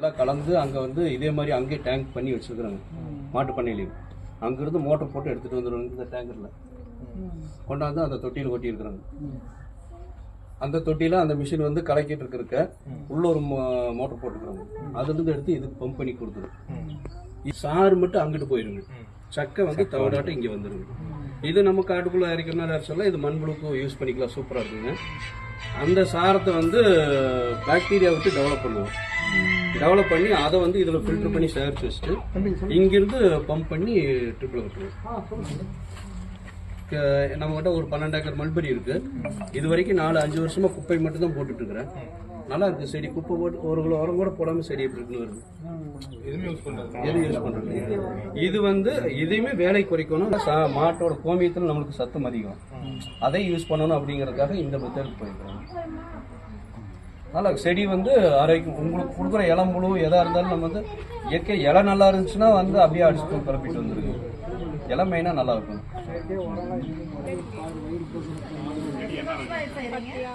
எல்லாம் கலந்து அங்கே வந்து இதே மாதிரி அங்கேயே டேங்க் பண்ணி வச்சிருக்கிறாங்க. மாட்டு பண்ணையிலையும் அங்கேருந்து மோட்டர் போட்டு எடுத்துகிட்டு வந்துடுவாங்க இந்த டேங்கரில் கொண்டாந்து அந்த தொட்டியில் கொட்டியிருக்கிறாங்க. அந்த தொட்டியில் அந்த மிஷின் வந்து கலக்கிட்டு இருக்க உள்ள ஒரு மோட்டர் போட்டுக்கிறாங்க அதுலேருந்து எடுத்து இதுக்கு பம்ப் பண்ணி கொடுத்துரும் சாறு மட்டும் அங்கிட்டு போயிருங்க. சக்கை வந்து தவறாட்டம் இங்கே வந்துருங்க. இது நம்ம காட்டுக்குள்ளே அரைக்கிறனால சொல்ல இது மண்புழுக்கும் யூஸ் பண்ணிக்கலாம். சூப்பராக இருக்குங்க. அந்த சாரத்தை வந்து பாக்டீரியா விட்டு டெவலப் பண்ணுவோம். டெவலப் பண்ணி அதை வந்து இதில் ஃபில்டர் பண்ணி சேகரிச்சு வச்சுட்டு இங்கிருந்து பம்ப் பண்ணி ட்ரிப்பில் விட்டுருவோம் நம்மகிட்ட ஒரு பன்னெண்டு ஏக்கர் மல்பெரி இருக்கு. இது வரைக்கும் நாலு அஞ்சு வருஷமா குப்பை மட்டும் தான் போட்டுட்டு இருக்கிறேன். நல்லா இருக்கு செடி. குப்பை போட்டு ஒரு கிலோ உரம் கூட போடாம செடி எப்படி இருக்குன்னு வருது. எதுவுமே யூஸ் பண்றது எது யூஸ் பண்றது இது வந்து இதையுமே வேலை குறைக்கணும். ச- மாட்டோட கோமியத்தில் நம்மளுக்கு சத்தம் அதிகம். அதை யூஸ் பண்ணணும் அப்படிங்கறதுக்காக இந்த மெத்தட் போயிருக்கிறோம் நல்லா செடி வந்து ஆரோக்கியம் உங்களுக்கு கொடுக்குற இளம்புழு எதாக இருந்தாலும் நம்ம வந்து இயற்கை இலை நல்லா இருந்துச்சுன்னா வந்து அப்படியே அடிச்சுட்டு பரப்பிட்டு வந்துருக்கு இலை மெயினாக நல்லா இருக்கும்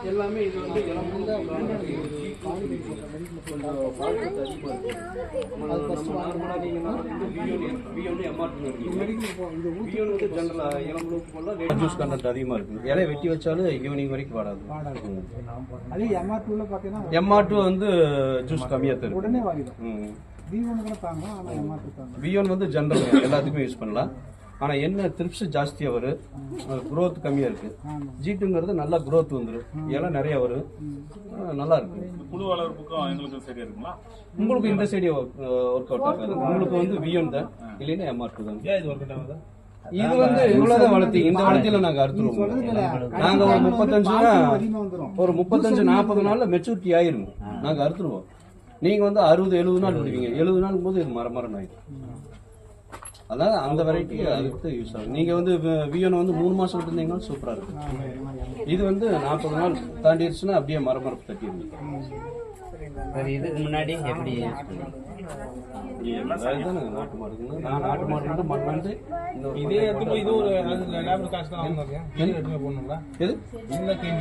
எல்லாமே இது வந்து ஜூஸ் கண்டென்ட் அதிகமாக இருக்கு. இலையை வெட்டி வச்சாலும் ஈவினிங் வரைக்கும் அதே எம்ஆர் டூல பாத்தீங்கன்னா எம்ஆர் டூ வந்து ஜூஸ் கம்மியாக தரும். உடனே வாங்கிடும். வந்து ஜென்ரல் எல்லாத்துக்குமே யூஸ் பண்ணலாம். ஆனால் என்ன த்ரிப்ஸ் ஜாஸ்தியாக வரும் growth கம்மியாக இருக்கு. ஆமா ஜீட்டுங்கிறது நல்லா growth வந்துடும் இலை நிறைய வரும் நல்லா இருக்கு. புழு வளர்ப்புக்கும் எங்களுக்கு சரியா இருக்குங்களா? உங்களுக்கு இந்த சைடு ஒர்க் அவுட் ஆகாது உங்களுக்கு வந்து வியோன் தான் இல்லைன்னா எம்ஆர் டூ தான். ஏன் இது ஒர்க் ஆகுது? இது வந்து இவ்வளவுதான் வளர்த்தி இந்த வளர்த்தியில நாங்க அறுத்துருவோம். நாங்க ஒரு முப்பத்தஞ்சு ஒரு முப்பத்தஞ்சு நாற்பது நாள்ல மெச்சூரிட்டி ஆயிருங்க. நாங்க அறுத்துருவோம். நீங்க வந்து அறுபது எழுபது நாள் விடுவீங்க. எழுபது நாள் போது இது மர மரம் ஆயிடும். அதான் அந்த வெரைட்டி அதுக்கு யூஸ் ஆகும். நீங்க வந்து வியோனை வந்து மூணு மாசம் விட்டுருந்தீங்கன்னா சூப்பரா இருக்கும். இது வந்து நாற்பது நாள் தாண்டிடுச்சுன்னா அப்படியே மர மரப்பு தட்டிடுங்க சரி இதுக்கு முன்னாடி எப்படி நாட்டு மாடுங்க நான் நாட்டு மாடு வந்து இந்த ஒரு இதே எடுத்து இது ஒரு லேபர் காசு தான் போடணுங்களா எது? இல்ல க்ளீன்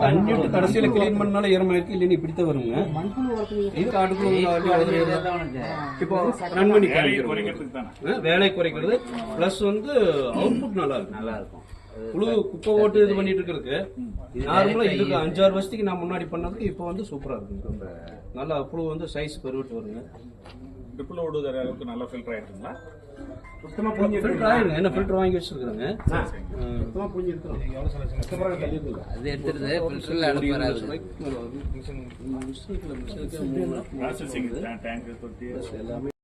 தண்ணி விட்டு கடைசியில கிளீன் பண்ணாலும் ஈரமாயிருக்கு இல்லைன்னு இப்படித்தான் வருங்க. மண்புழு வளர்த்து இது காட்டுக்குள்ள. இப்போ ரன் பண்ணி தானே? வேலை குறைக்கிறது. பிளஸ் வந்து அவுட்புட் நல்லா இருக்கும். நல்லா இருக்கும். புழு குப்பை ஓட்டு இது பண்ணிட்டு இருக்கிறதுக்கு நார்மலா இதுக்கு அஞ்சாறு வருஷத்துக்கு நான் முன்னாடி பண்ணதுக்கு இப்போ வந்து சூப்பரா இருக்கு நல்லா புழு வந்து சைஸ் பெருவிட்டு வருங்க ட்ரிப்பிள் ஓடுகிற அளவுக்கு நல்லா ஃபில்டர் ஆயிடுங்களா சுத்தமா ஃபில்டர் ஆயிருங்க என்ன ஃபில்டர் வாங்கி வச்சிருக்காங்க சுத்தமா புரிஞ்சு இருக்கிறோம் அது எடுத்துருது ஃபில்டர்ல அடுப்பு வராது ப்ராசஸிங் டேங்க் தொட்டி எல்லாமே